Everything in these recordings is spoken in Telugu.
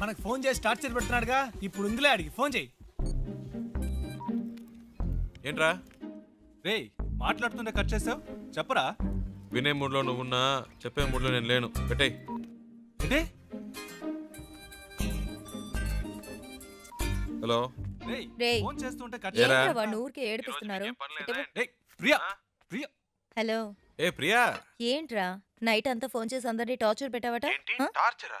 మనకు ఫోన్ చేసి టార్చర్ పెడుతున్నాడుగా. ఇప్పుడు ఉందిలే అడిగి. ఫోన్ చేయి. ఏంట్రా? రేయ్ మాట్లాడుతుంటే కట్ చేసావు చెప్పరా? వినే మూడ్లో నువ్వున్నా చెప్పే మూడ్లో నేను లేను. పెట్టేయ్. ఏంటి? హలో. రేయ్ రేయ్. ఫోన్ చేస్తుంటే కట్ ఏరా? ఏంట్రా వాడిని ఊరికే ఏడిపిస్తున్నారు? ఇటు- రేయ్ ప్రియా ప్రియా. హలో. ఏ ప్రియా? ఏంట్రా? నైట్ అంతా ఫోన్ చేసి అందరినీ టార్చర్ పెట్టావట? ఆ? టార్చరా?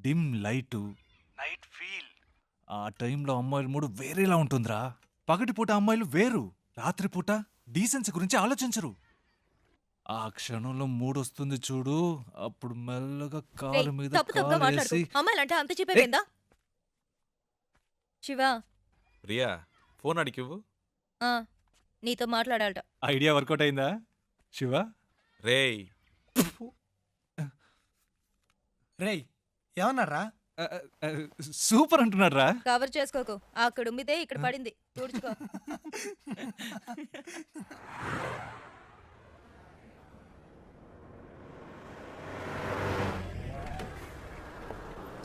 dim light. Night feel. ఆ టైంలో అమ్మాయిల మూడు వేరేలా ఉంటుందిరా. పగటిపూట అమ్మాయిలు వేరు. రాత్రిపూట డీసెన్సీ గురించి ఆలోచించరు. ఆ క్షణంలో మూడు వస్తుంది చూడు. అప్పుడు మెల్లగా రేయ్, కాలు మీద అమ్మాయిలంటే అంత చెప్పేవేందా శివ. ప్రియా ఫోన్ అడిగివ్వు ఆ, నీతో మాట్లాడాలట. ఐడియా వర్కౌట్ అయిందా? శివ? రేయ్. రేయ్ ఏమన్నారా సూపర్ అంటున్నారా కవర్ చేసుకోకు. అక్కడ ఉమ్మితే ఇక్కడ పడింది. తుడుచుకో.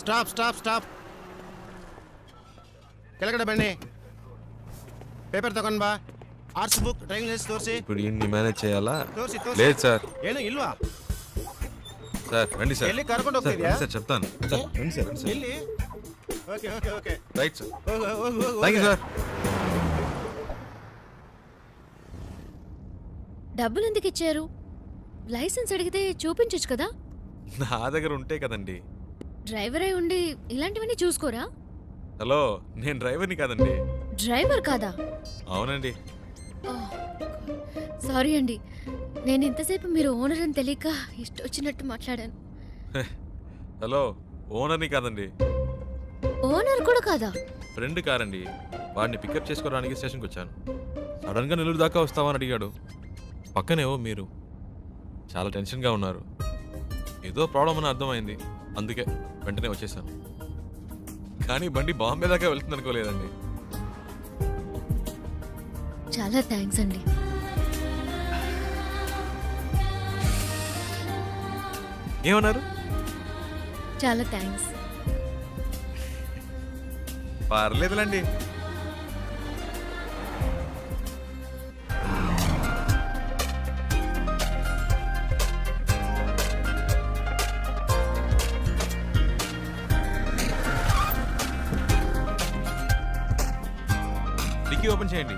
Stop stop stop. కిలకడ బండి. పేపర్ తొకండి బా. ఆర్ట్స్ బుక్ డ్రైవింగ్ లైసెన్స్ తోసి ఇప్పుడు ఇన్ని మేనేజ్ చేయాలా? లేదు సార్. ఏదో ఇల్వా సార్ రండి సార్. వెళ్ళి సార్ చెప్తాను. సార్ రండి సార్ వెళ్ళి. Okay okay okay. Right sir. Sir. డబ్బులు ఎందుకు ఇచ్చారు? లైసెన్స్ అడిగితే చూపించొచ్చు కదా? నా దగ్గర ఉంటే కదండి. డ్రైవర్ అయి ఉండి ఇలాంటివన్నీ చూసుకోరా? హలో నేను డ్రైవర్ని కాదండి. డ్రైవర్ కాదా? అవునండి. సారీ అండి. నేను ఇంతసేపు మీరు ఓనర్ అని తెలియక ఇష్టొచ్చినట్టు మాట్లాడాను. హలో ఓనర్ని కాదండి. ఓనర్ కూడా కాదా? ఫ్రెండ్ కారండి. వాడిని పికప్ చేసుకోవడానికి స్టేషన్కి వచ్చాను. సడన్గా నెల్లూరు దాకా వస్తావని అడిగాడు. పక్కనేవో మీరు. చాలా టెన్షన్గా ఉన్నారు. ఏదో ప్రాబ్లం అని అర్థమైంది. అందుకే వెంటనే వచ్చేసాను. కానీ బండి బాంబే దాకా వెళ్తుంది అనుకోలేదండి చాలా థ్యాంక్స్ అండి. ఏమన్నారు? చాలా థ్యాంక్స్. పర్లేదులండి. డిక్కీ ఓపెన్ చేయండి.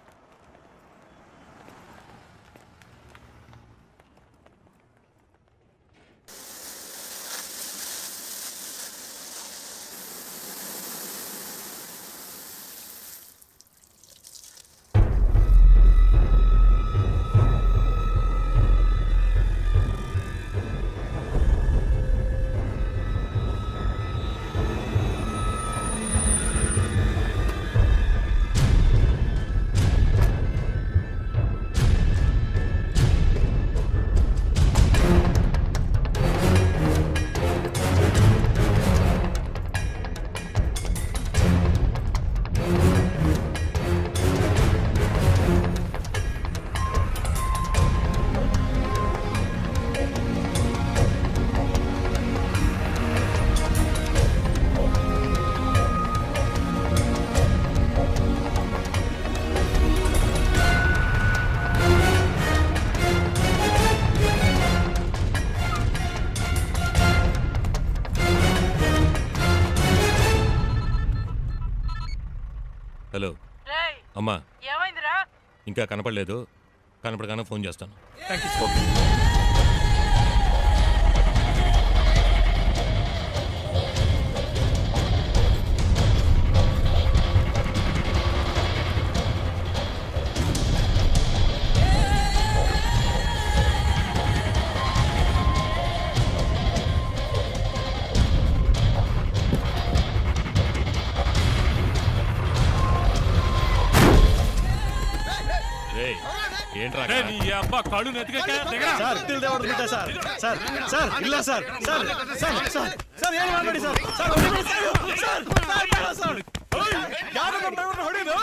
అమ్మా. ఏమైందిరా? ఇంకా కనపడలేదు. కనపడగానే ఫోన్ చేస్తాను. ఏంట్రా అక్కడ? సార్ ఇల్లు దేవడుకుంటా సార్ సార్ సార్ ಇಲ್ಲ sir sir sir sir sir ಏನು ಮಾಡಬೇಡಿ sir sir ಹೊಡಿಬೇಡಿ sir sir sir ಬೇಡ ಸರ್ ಯಾರು ನಮ್ಮ ಡ್ರೈವರ್ ಹೊಡಿದು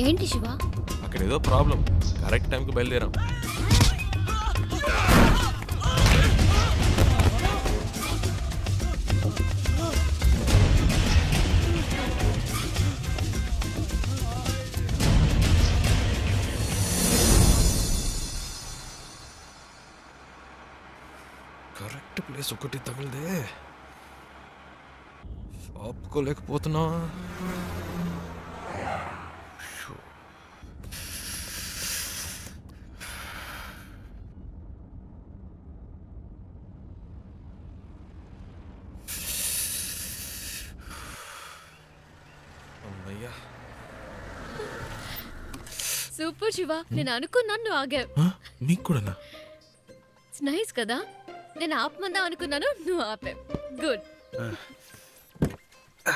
ఏంటి శివ అక్కడ ఏదో ప్రాబ్లం కరెక్ట్ టైంకి బయలుదేరాం. కరెక్ట్ ప్లేస్ ఒకటి తగిలిదే ఆపుకోలేకపోతున్నా. సూపర్ శివ నేను అనుకున్నాను నువ్వు ఆగావు నీకు కూడానా? నైస్ కదా. నేను ఆపమందా అనుకున్నాను నువ్వు ఆపావు గుడ్ Ah.